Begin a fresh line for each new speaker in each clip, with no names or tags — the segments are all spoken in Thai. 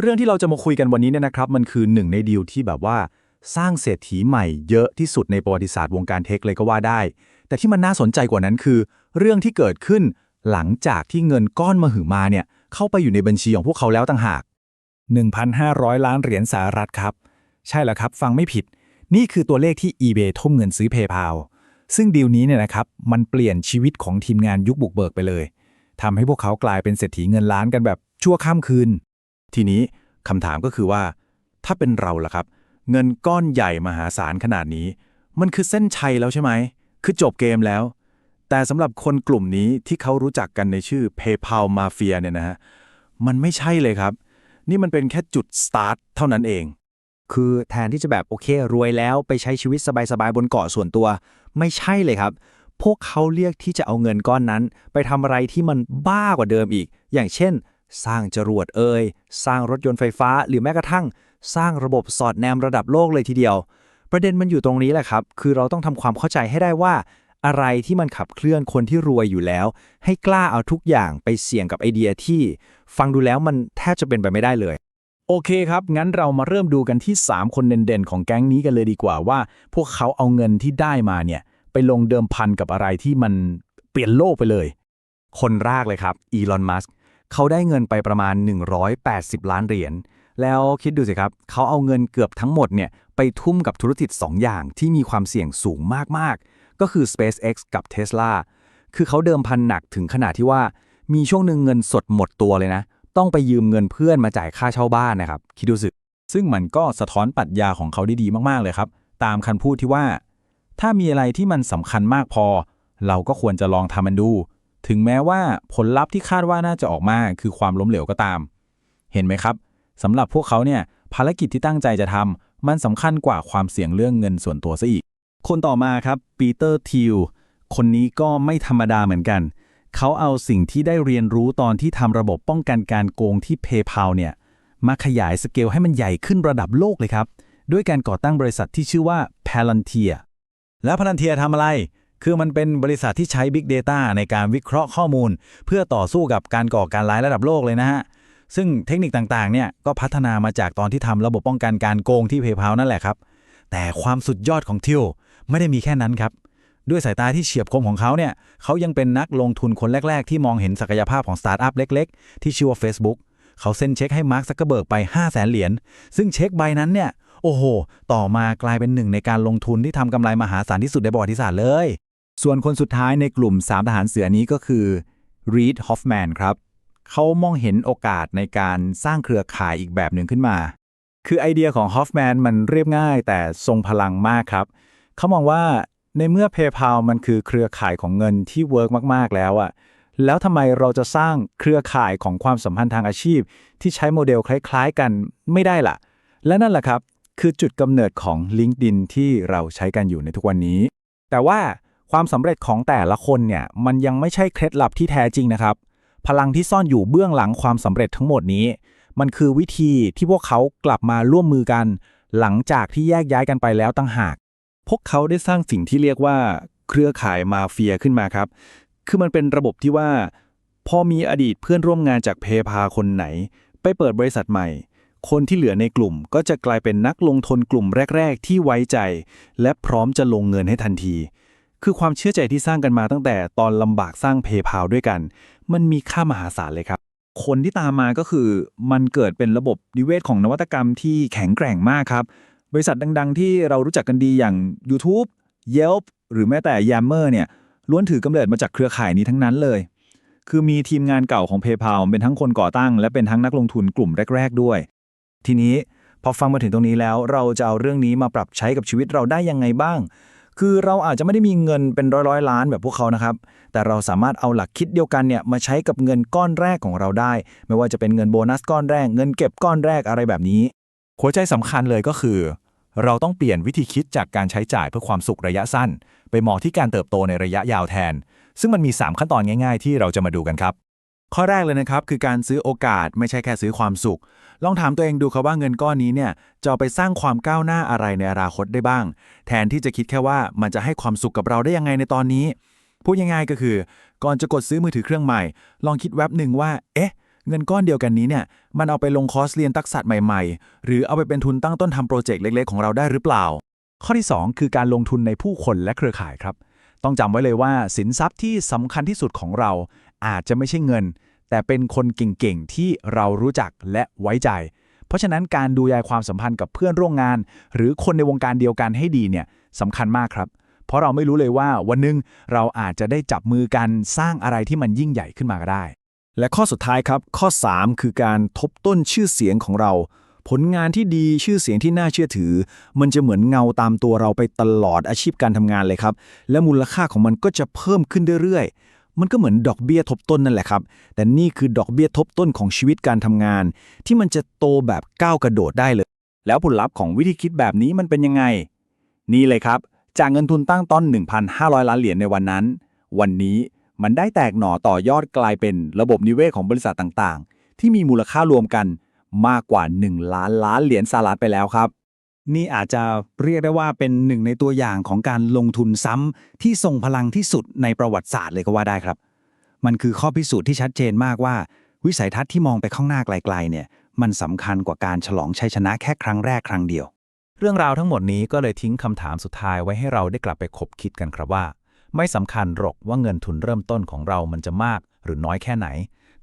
เรื่องที่เราจะมาคุยกันวันนี้เนี่ยนะครับ มันคือหนึ่งในดีลที่แบบว่า สร้างเศรษฐีใหม่เยอะที่สุดในประวัติศาสตร์วงการเทคเลยก็ว่าได้ แต่ที่มันน่าสนใจกว่านั้นคือ เรื่องที่เกิดขึ้นหลังจากที่เงินก้อนมหึมาเนี่ยเข้าไปอยู่ในบัญชีของพวกเขาแล้วต่างหาก
1,500 ล้านเหรียญสหรัฐครับ ใช่แล้วครับ ฟังไม่ผิด นี่คือตัวเลขที่ eBay ทุ่มเงินซื้อ PayPal ซึ่งดีลนี้เนี่ยนะครับมันเปลี่ยนชีวิตของทีมงานยุคบุกเบิกไปเลยทำให้พวกเขากลายเป็นเศรษฐีเงินล้านกันแบบชั่วข้ามคืน
ทีนี้คำถามก็คือว่า ถ้าเป็นเราล่ะครับ เงินก้อนใหญ่มหาศาลขนาดนี้ มันคือเส้นชัยแล้วใช่ไหม คือจบเกมแล้ว แต่สำหรับคนกลุ่มนี้ที่เขารู้จักกันในชื่อ PayPal Mafia เนี่ยนะฮะมันไม่ใช่เลยครับ นี่มันเป็นแค่จุดสตาร์ทเท่านั้นเอง
คือแทนที่จะแบบโอเค รวยแล้วไปใช้ชีวิตสบายๆบนเกาะส่วนตัว ไม่ใช่เลยครับ พวกเขาเรียกที่จะเอาเงินก้อนนั้น ไปทำอะไรที่มันบ้ากว่าเดิมอีก อย่างเช่น สร้างจรวดเอ่ยสร้างรถยนต์ไฟฟ้า หรือแม้กระทั่ง สร้างระบบสอดแนมระดับโลกเลยทีเดียว ประเด็นมันอยู่ตรงนี้แหละครับ คือเราต้องทำความเข้าใจให้ได้ว่า อะไรที่มันขับเคลื่อนคนที่รวยอยู่แล้ว ให้กล้าเอาทุกอย่างไปเสี่ยงกับไอเดียที่ ฟังดูแล้วมันแทบจะเป็นไปไม่ได้เลย
โอเคครับ งั้นเรามาเริ่มดูกันที่ 3 คนเด่นๆ ของแก๊งนี้กันเลยดีกว่าว่า พวกเขาเอาเงินที่ได้มาเนี่ย ไปลงเดิมพันกับอะไรที่มันเปลี่ยนโลกไปเลย
คนแรกเลยครับอีลอนมัสก์ เขาได้เงินไปประมาณ 180 ล้านเหรียญ แล้วคิดดูสิครับ เขาเอาเงินเกือบทั้งหมดเนี่ยไปทุ่มกับธุรกิจ2 อย่างที่มีความเสี่ยงสูงมาก ๆ ก็คือ SpaceX กับ Tesla คือเขาเดิมพันหนักถึงขนาดที่ว่า มีช่วงหนึ่งเงินสดหมดตัวเลยนะ ต้องไปยืมเงินเพื่อนมาจ่ายค่าเช่าบ้านนะครับ คิดดูสิ
ซึ่งมันก็สะท้อนปรัชญาของเขาได้ดีมาก ๆ เลยครับ ตามคันพูดที่ว่า ถ้ามีอะไรที่มันสำคัญมากพอ เราก็ควรจะลองทำมันดู ถึงแม้ว่าผลลัพธ์ที่คาดว่าน่าจะออกมาคือความล้มเหลวก็ตาม เห็นไหมครับสำหรับพวกเขาเนี่ยภารกิจที่ตั้งใจจะทำมันสำคัญกว่าความเสี่ยงเรื่องเงินส่วนตัวซะอีก คนต่อมาครับปีเตอร์ทิลคนนี้ก็ไม่ธรรมดาเหมือนกัน เขาเอาสิ่งที่ได้เรียนรู้ตอนที่ทำระบบป้องกันการโกงที่ PayPal เนี่ยมาขยายสเกลให้มันใหญ่ขึ้นระดับโลกเลยครับ ด้วยการก่อตั้งบริษัทที่ชื่อว่า Palantir แล้ว Palantir ทำอะไร คือมันเป็นบริษัทที่ใช้ Big Data ในการวิเคราะห์ข้อมูล เพื่อต่อสู้กับการก่อการร้ายระดับโลกเลยนะฮะ ซึ่งเทคนิคต่างๆ เนี่ยก็พัฒนามาจากตอนที่ทำระบบป้องกันการโกงที่ PayPal นั่นแหละครับ แต่ความสุดยอดของทิวไม่ได้มีแค่นั้นครับ ด้วยสายตาที่เฉียบคมของเขาเนี่ย เขายังเป็นนักลงทุนคนแรก ๆ ที่มองเห็นศักยภาพของสตาร์ทอัพเล็ก ๆ ที่ชื่อว่า Facebook เขาเซ็นเช็คให้มาร์คซักเกอร์เบิร์กไป 5 0 0แสนเหรียญ ซึ่งเช็คใบนั้นเนี่ย โอ้โห ต่อมากลายเป็นหนึ่งในการลงทุนที่ทำกำไรมหาศาลที่สุดในประวัติศาสตร์เลย ส่วนคนสุดท้ายในกลุ่ม 3 ทหารเสือนี้ก็คือรีดฮอฟแมนครับ เขามองเห็นโอกาสในการสร้างเครือข่ายอีกแบบหนึ่งขึ้นมา คือไอเดียของฮอฟแมนมันเรียบง่ายแต่ทรงพลังมากครับ เขามองว่าในเมื่อ PayPal มันคือเครือข่ายของเงินที่เวิร์กมาก ๆ แล้วอะแล้วทำไมเราจะสร้างเครือข่ายของความสัมพันธ์ทางอาชีพ ที่ใช้โมเดลคล้าย ๆ กันไม่ได้ล่ะ และนั่นแหละครับ คือจุดกำเนิดของ LinkedIn ที่เราใช้กันอยู่ในทุกวันนี้ แต่ว่า ความสำเร็จของแต่ละคนเนี่ยมันยังไม่ใช่เคล็ดลับที่แท้จริงนะครับ พลังที่ซ่อนอยู่เบื้องหลังความสำเร็จทั้งหมดนี้ มันคือวิธีที่พวกเขากลับมาร่วมมือกัน หลังจากที่แยกย้ายกันไปแล้วตั้งหาก พวกเขาได้สร้างสิ่งที่เรียกว่าเครือข่ายมาเฟียขึ้นมาครับ คือมันเป็นระบบที่ว่า พอมีอดีตเพื่อนร่วมงานจากเพพาคนไหน ไปเปิดบริษัทใหม่ คนที่เหลือในกลุ่มก็จะกลายเป็นนักลงทุนกลุ่มแรก ๆ ที่ไว้ใจ และพร้อมจะลงเงินให้ทันที คือความเชื่อใจที่สร้างกันมาตั้งแต่ตอนลำบากสร้างเพพาด้วยกัน มันมีค่ามหาศาลเลยครับ คนที่ตามมาก็คือมันเกิดเป็นระบบนิเวศของนวัตกรรมที่แข็งแกร่งมากครับ บริษัทดังๆ ที่เรารู้จักกันดีอย่าง YouTube Yelp หรือแม้แต่ Yammer เนี่ยล้วนถือกำเนิดมาจากเครือข่ายนี้ทั้งนั้นเลย คือมีทีมงานเก่าของ PayPal เป็นทั้งคนก่อตั้ง และเป็นทั้งนักลงทุนกลุ่มแรก ๆ ด้วย ทีนี้พอฟังมาถึงตรงนี้แล้ว เราจะเอาเรื่องนี้มาปรับใช้กับชีวิตเราได้ยังไงบ้าง คือเราอาจจะไม่ได้มีเงินเป็นร้อยร้อยล้านแบบพวกเขานะครับ แต่เราสามารถเอาหลักคิดเดียวกันเนี่ยมาใช้กับเงินก้อนแรกของเราได้ ไม่ว่าจะเป็นเงินโบนัสก้อนแรก เงินเก็บก้อนแรกอะไรแบบนี้ หัวใจสำคัญเลยก็คือ เราต้องเปลี่ยนวิธีคิดจากการใช้จ่ายเพื่อความสุขระยะสั้น ไปมองที่การเติบโตในระยะยาวแทน ซึ่งมันมี 3 ขั้นตอนง่าย ๆ ที่เราจะมาดูกันครับ ข้อแรกเลยนะครับคือการซื้อโอกาสไม่ใช่แค่ซื้อความสุข ลองถามตัวเองดูครับว่าเงินก้อนนี้เนี่ยจะเอาไปสร้างความก้าวหน้าอะไรในอนาคตได้บ้าง แทนที่จะคิดแค่ว่ามันจะให้ความสุขกับเราได้ยังไงในตอนนี้ พูดง่ายๆก็คือ ก่อนจะกดซื้อมือถือเครื่องใหม่ ลองคิดแวบหนึ่งว่า เอ๊ะ เงินก้อนเดียวกันนี้เนี่ยมันเอาไปลงคอร์สเรียนทักษะใหม่ๆ หรือเอาไปเป็นทุนตั้งต้นทำโปรเจกต์เล็ก ๆ ของเราได้หรือเปล่า ข้อที่ 2 คือการลงทุนในผู้คนและเครือข่ายครับ ต้องจำไว้เลยว่าสินทรัพย์ที่สำคัญที่สุดของเรา อาจจะไม่ใช่เงิน แต่เป็นคนเก่งๆ ที่เรารู้จักและไว้ใจ เพราะฉะนั้นการดูแลความสัมพันธ์กับเพื่อนร่วมงาน หรือคนในวงการเดียวกันให้ดีเนี่ยสำคัญมากครับ เพราะเราไม่รู้เลยว่าวันหนึงเราอาจจะได้จับมือกันสร้างอะไรที่มันยิ่งใหญ่ขึ้นมาก็ได้
และข้อสุดท้ายครับ ข้อ 3 คือการทบต้นชื่อเสียงของเรา ผลงานที่ดีชื่อเสียงที่น่าเชื่อถือ มันจะเหมือนเงาตามตัวเราไปตลอดอาชีพการทำงานเลยครับ และมูลค่าของมันก็จะเพิ่มขึ้นเรื่อยๆ มันก็เหมือนดอกเบี้ยทบต้นนั่นแหละครับ แต่นี่คือดอกเบี้ยทบต้นของชีวิตการทำงาน ที่มันจะโตแบบก้าวกระโดดได้เลย
แล้วผลลัพธ์ของวิธีคิดแบบนี้มันเป็นยังไง นี่เลยครับ จากเงินทุนตั้งต้น 1,500 ล้านเหรียญในวันนั้น วันนี้มันได้แตกหน่อต่อยอดกลายเป็นระบบนิเวศของบริษัทต่างๆ ที่มีมูลค่ารวมกันมากกว่า 1 ล้านล้านเหรียญสหรัฐไปแล้วครับ
นี่อาจจะเรียกได้ว่าเป็นหนึ่งในตัวอย่างของการลงทุนซ้ำที่ทรงพลังที่สุดในประวัติศาสตร์เลยก็ว่าได้ครับ มันคือข้อพิสูจน์ที่ชัดเจนมากว่า วิสัยทัศน์ที่มองไปข้างหน้าไกลๆเนี่ย มันสำคัญกว่าการฉลองชัยชนะแค่ครั้งแรกครั้งเดียว
เรื่องราวทั้งหมดนี้ก็เลยทิ้งคำถามสุดท้ายไว้ให้เราได้กลับไปคบคิดกันครับว่า ไม่สำคัญหรอกว่าเงินทุนเริ่มต้นของเรามันจะมาก หรือน้อยแค่ไหน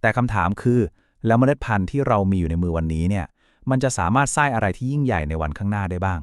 แต่คำถามคือ แล้วเมล็ดพันธุ์ที่เรามีอยู่ในมือวันนี้เนี่ย มันจะสามารถสร้างอะไรที่ยิ่งใหญ่ในวันข้างหน้าได้บ้าง